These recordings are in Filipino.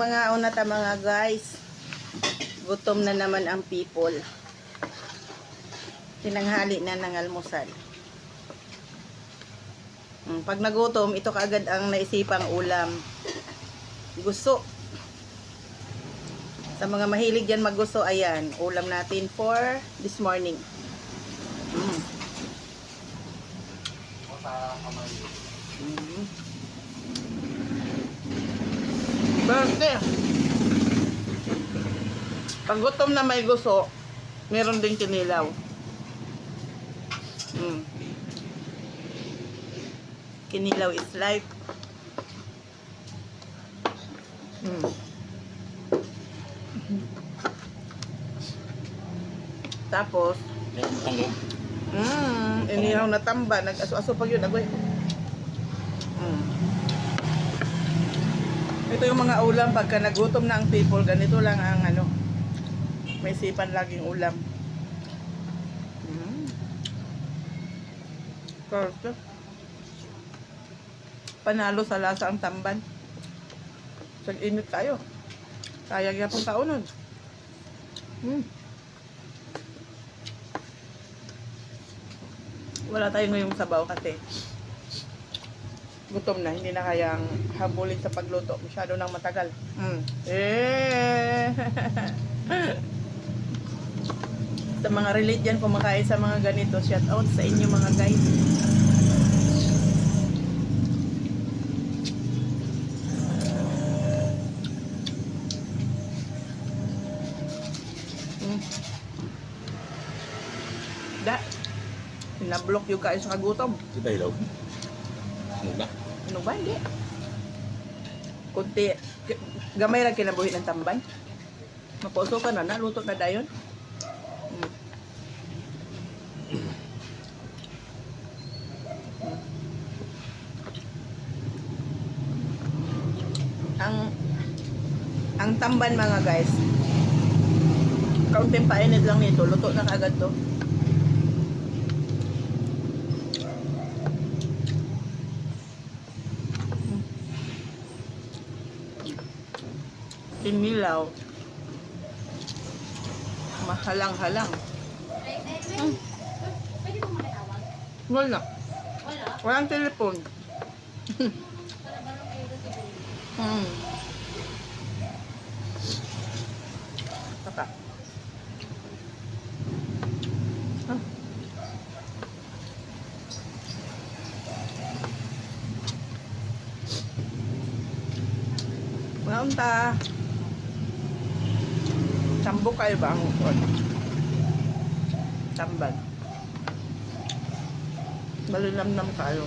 Mga una ta mga guys, gutom na naman ang people. Tinanghali na ng almusal. Mm, Pag nagutom, ito kaagad ang naisipang ulam. Gusto. Sa mga mahilig dyan maggusto, ayan, ulam natin for this morning. Mm. Mm. Berte. Pag gutom na may gusto, meron din kinilaw. Mm. Kinilaw is life. Mm. Tapos, mm, inihaw na tamba, nag-aso-aso pag yun, agoy. Mm. Ito yung mga ulam pagka nagutom na ang people, ganito lang ang ano, may sipan laging ulam. Mm. Panalo sa lasa ang tamban. Sa init tayo. Kaya pong kaunon. Hmm. Wala tayo ngayong sabaw kasi gutom na, hindi na kayang habulin sa pagluto. Masyado nang matagal. Mm. Eh. sa mga relate dyan, kumakain sa mga ganito, shout out sa inyo mga guys. Mm. Da. Pinablock yung kain sa kagutom. Di ba ilaw? Ano ba? Ano ba? Hindi. Kunti. Gamay lang kinabuhi ng tamban. Mapuso ka na, naluto na dayon. Ang ang tamban mga guys. Kaunting painit lang nito, luto na kaagad to. Tinilaw. Mahalang-halang. Hmm. Wala. Wala? Walang telepon. Hmm. Saka. Ah. Mga unta. Sambok kayo ba ang ukod? Tambal. Malinamnam kayo.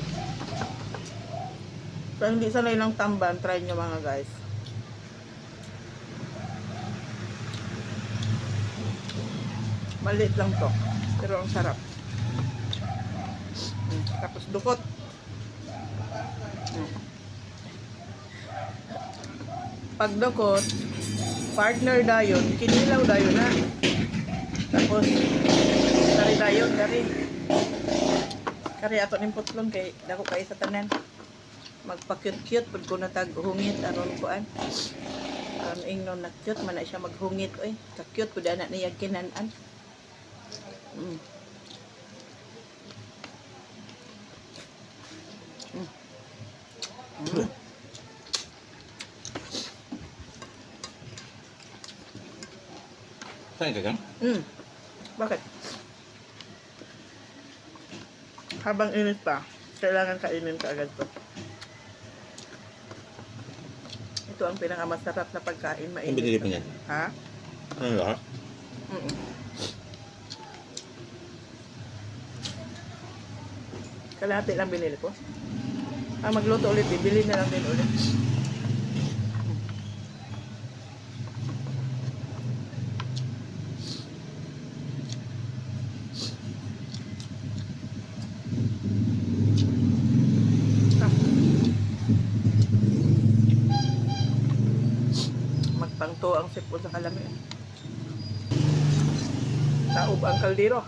Kung hindi sanay ng tamban, try nyo mga guys. Maliit lang to. Pero ang sarap. Mm, Tapos dukot. Mm. Pag dukot, partner dayon, kinilaw dayon na. Tapos, dari dayon, dari. Kari ato ning putlong kay dako kay sa tanan magpa-cute-cute pag ko natag hungit aron kuan aron ingnon na cute man na siya maghungit oy ka cute pud ana niya kinanan. Mm. Saan ka? Mm. Bakit? Habang init pa, kailangan kainin ka agad to. Ito ang pinakamasarap na pagkain, Ang mainit. binili pa niyan? Ha? Ano ba? Mm Kalahati lang binili ko. Ah, magluto ulit, bibili na lang din ulit. Ah. Magpangto ang sipon sa kalami. Taob ang kaldero.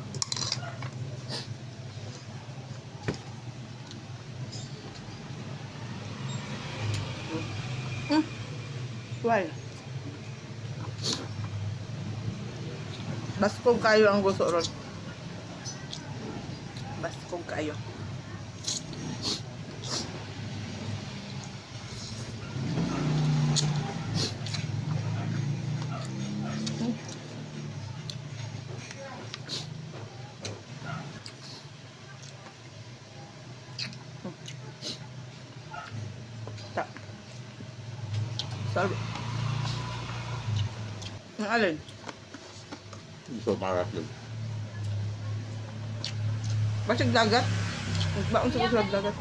Why? Baskog kayo ang gusto ron. Baskog kayo. Ang alin? Gusto marap yun. Basig dagat. Baon sa kusog dagat.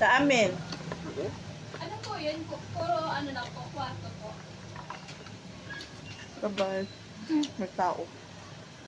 Sa amin. Ano po yun? Pu- Puro ano na po, kwarto po. Kabal. May tao.